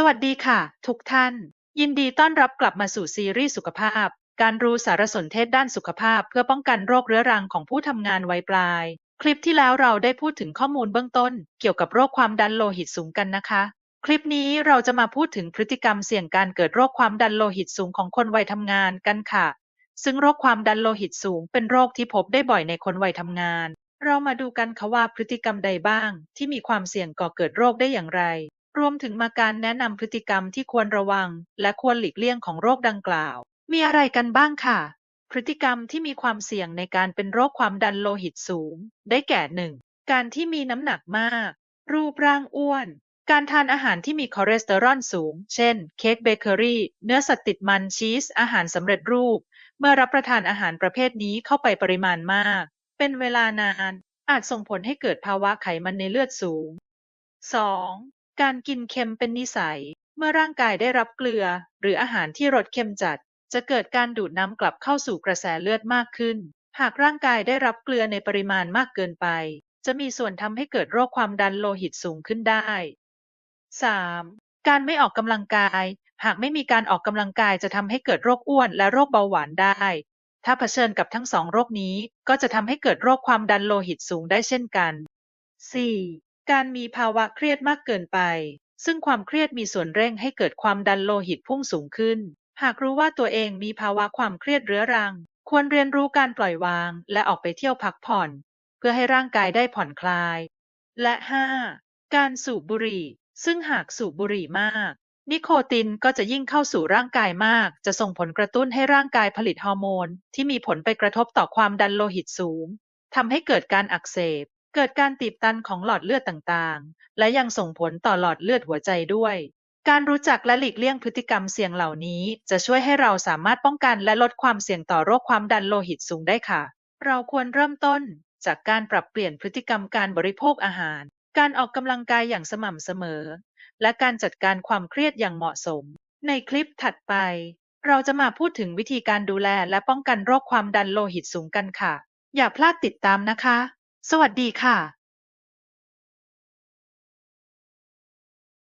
สวัสดีค่ะ ทุกท่าน ยินดีต้อนรับกลับมาสู่ซีรีส์สุขภาพ การรู้สารสนเทศด้านสุขภาพ เพื่อป้องกันโรคเรื้อรังของผู้ทำงานวัยปลาย คลิปที่แล้วเราได้พูดถึงข้อมูลเบื้องต้น เกี่ยวกับโรคความดันโลหิตสูงกันนะคะ คลิปนี้เราจะมาพูดถึงพฤติกรรมเสี่ยงการเกิดโรคความดันโลหิตสูงของคนวัยทำงานกันค่ะ ซึ่งโรคความดันโลหิตสูง เป็นโรคที่พบได้บ่อยในคนวัยทำงาน เรามาดูกันค่ะว่าพฤติกรรมใดบ้าง ที่มีความเสี่ยงก่อเกิดโรคได้อย่างไร รวมถึงมาการแนะนำพฤติกรรมที่ควรระวัง และควรหลีกเลี่ยงของโรคดังกล่าว มีอะไรกันบ้างค่ะ พฤติกรรมที่มีความเสี่ยงในการเป็นโรคความดันโลหิตสูง ได้แก่ 1. การที่มีน้ำหนักมาก รูปร่างอ้วน การทานอาหารที่มีคอเลสเตอรอลสูง เช่น เค้กเบเกอรี่ เนื้อสัตว์ติดมันชีส อาหารสำเร็จรูป เมื่อรับประทานอาหารประเภทนี้เข้าไปปริมาณมาก เป็นเวลานาน อาจส่งผลให้เกิดภาวะไขมันในเลือดสูง 2. การกินเค็มเป็นนิสัย เมื่อร่างกายได้รับเกลือหรืออาหารที่รสเค็มจัด จะเกิดการดูดน้ำกลับเข้าสู่กระแสเลือดมากขึ้น หากร่างกายได้รับเกลือในปริมาณมากเกินไป จะมีส่วนทำให้เกิดโรคความดันโลหิตสูงขึ้นได้ 3. การไม่ออกกำลังกาย หากไม่มีการออกกำลังกายจะทำให้เกิดโรคอ้วนและโรคเบาหวานได้ ถ้าเผชิญกับทั้งสองโรคนี้ ก็จะทำให้เกิดโรคความดันโลหิตสูงได้เช่นกัน 4. การมีภาวะเครียดมากเกินไป ซึ่งความเครียดมีส่วนเร่งให้เกิดความดันโลหิตพุ่งสูงขึ้น หากรู้ว่าตัวเองมีภาวะความเครียดเรื้อรัง ควรเรียนรู้การปล่อยวาง และออกไปเที่ยวพักผ่อน เพื่อให้ร่างกายได้ผ่อนคลาย และ 5. การสูบบุหรี่ ซึ่งหากสูบบุหรี่มากนิโคตินก็จะยิ่งเข้าสู่ร่างกายมาก จะส่งผลกระตุ้นให้ร่างกายผลิตฮอร์โมน ที่มีผลไปกระทบต่อความดันโลหิตสูง ทำให้เกิดการอักเสบ เกิดการตีบตันของหลอดเลือดต่าง ๆ และยังส่งผลต่อหลอดเลือดหัวใจด้วย การรู้จักและหลีกเลี่ยงพฤติกรรมเสี่ยงเหล่านี้ จะช่วยให้เราสามารถป้องกันและลดความเสี่ยงต่อโรคความดันโลหิตสูงได้ค่ะ เราควรเริ่มต้น จากการปรับเปลี่ยนพฤติกรรมการบริโภคอาหาร การออกกำลังกายอย่างสม่ำเสมอ และการจัดการความเครียดอย่างเหมาะสม ในคลิปถัดไป เราจะมาพูดถึงวิธีการดูแลและป้องกันโรคความดันโลหิตสูงกันค่ะ อย่าพลาดติดตามนะคะ สวัสดีค่ะ